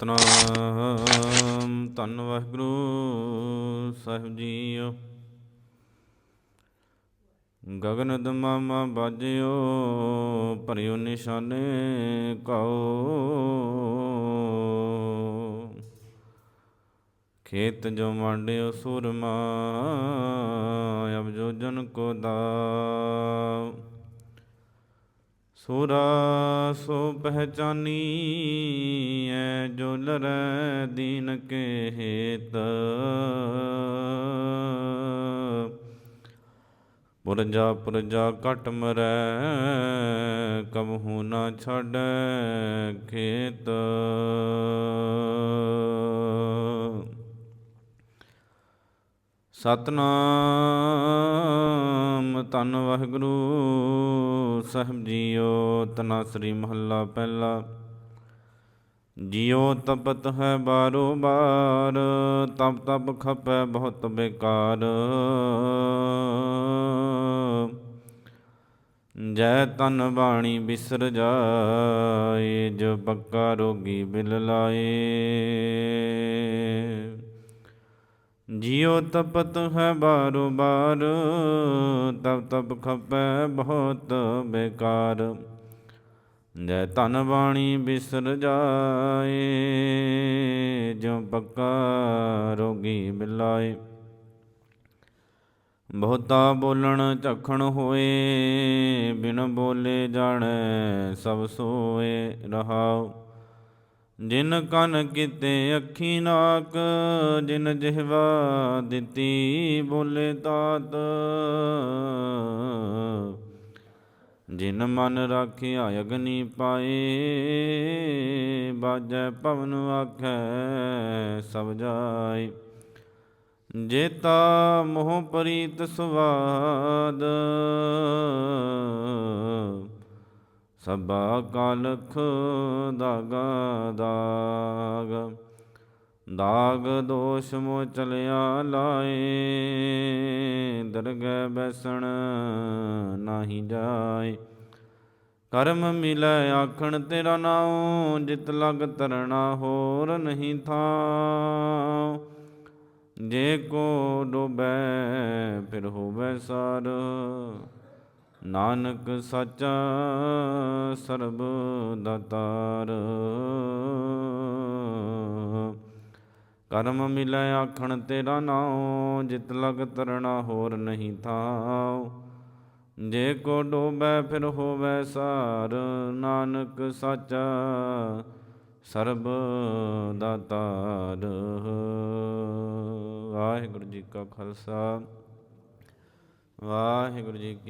ਸਤਨਾਮ, ਧੰਨ ਵਾਹਿਗੁਰੂ ਸਾਹਿਬ ਜੀਓ। ਗਗਨ ਦਮਾਮਾ ਬਾਜਿਓ, ਭਰਿਓ ਨਿਸ਼ਾਨੇ ਕਾਓ। ਖੇਤ ਜੋ ਮੰਡਿਓ ਸੁਰਮਾ ਅਬ ਜੋ ਜਨ ਕੋ ਦਾਵ ਸੂਰਾ ਸੋ ਪਹਿਚਾਨੀ ਐ ਦੀਨ ਕੇ ਹੇਤ ਪੁਰਜਾ ਪੁਰਜਾ ਕਟ ਮਰੈ, ਕਬਹੂ ਨਾ ਛੱਡ ਖੇਤ। ਸਤਨਾਮ ਤਨ ਵਾਹਿਗੁਰੂ, ਸਾਹਿਬ ਜੀਓ, ਤਨਾ ਸ੍ਰੀ ਮਹੱਲਾ ਪਹਿਲਾ। ਜਿਉ ਤਪਤ ਹੈ ਬਾਰੋ ਬਾਰ, ਤਪ ਤਪ ਖਪੈ ਬਹੁਤ ਬੇਕਾਰ। ਜੈ ਤਨ ਬਾਣੀ ਬਿਸਰ ਜਾਏ, ਜੋ ਪੱਕਾ ਰੋਗੀ ਬਿਲ ਲਾਏ। ਜਿਉ ਤਪਤ ਹੈ ਬਾਰੋ ਬਾਰ, ਤਪ ਤਪ ਖਪੈ ਬਹੁਤ ਬੇਕਾਰ। ਜੈ ਧਨ ਬਾਣੀ ਬਿਸਰ ਜਾਏ ਜੋ ਪੱਕਾ ਰੋਗੀ ਬਿਲਾਏ। ਬਹੁਤਾ ਬੋਲਣ ਝਖਣ ਹੋਏ, ਬਿਨ ਬੋਲੇ ਜਾਣ ਸਭ ਸੋਏ ਰਹਾਉ। ਜਿਨ ਕਨ ਕੀਤੇ ਅੱਖੀ ਨਾਕ, ਜਿਨ ਜਿਹਵਾ ਦਿੱਤੀ ਬੋਲੇ ਤਾਤ। ਜਿਨ ਮਨ ਰਾਖਿਆ ਅਗਨੀ ਪਾਏ, ਬਾਜੈ ਭਵਨ ਆਖੈ, ਸਭ ਜਾਏ। ਜੇਤਾ ਮੋਹ ਪ੍ਰੀਤ ਸੁਵਾਦ, ਸਭਾ ਕਾਲਖ ਦਾਗਾ ਦਾਗ। ਦਾਗ ਦੋਸ਼ ਮੋ ਚਲਿਆ ਲਾਏ ਦਰਗਹਿ ਬੈਸਣ ਨਾਹੀ ਜਾਏ। ਕਰਮ ਮਿਲੈ ਆਖਣ ਤੇਰਾ ਨਾਉ, ਜਿਤ ਲਗ ਤਰਣਾ ਹੋਰ ਨਹੀਂ ਥਾਂ ਜੇ ਕੋ ਡੋਬੈ, ਫਿਰ ਹੋਵੇ ਸਰ। ਨਾਨਕ ਸੱਚ ਸਰਬ ਦਾਤਾਰ ਕਰਮ ਮਿਲੈ ਆਖਣ ਤੇਰਾ ਨਾਉ, ਜਿਤ ਲਗ ਤਰਣਾ ਹੋਰ ਨਹੀਂ ਥਾਉ। ਜੇ ਕੋ ਡੋਬੈ ਫਿਰ ਹੋਵੇ ਸਾਰ, ਨਾਨਕ ਸਾਚਾ ਸਰਬ ਦਾਤਾਰ ਵਾਹਿਗੁਰੂ ਜੀ ਕਾ ਖਾਲਸਾ। ਵਾਹਿਗੁਰੂ ਜੀ ਕੀ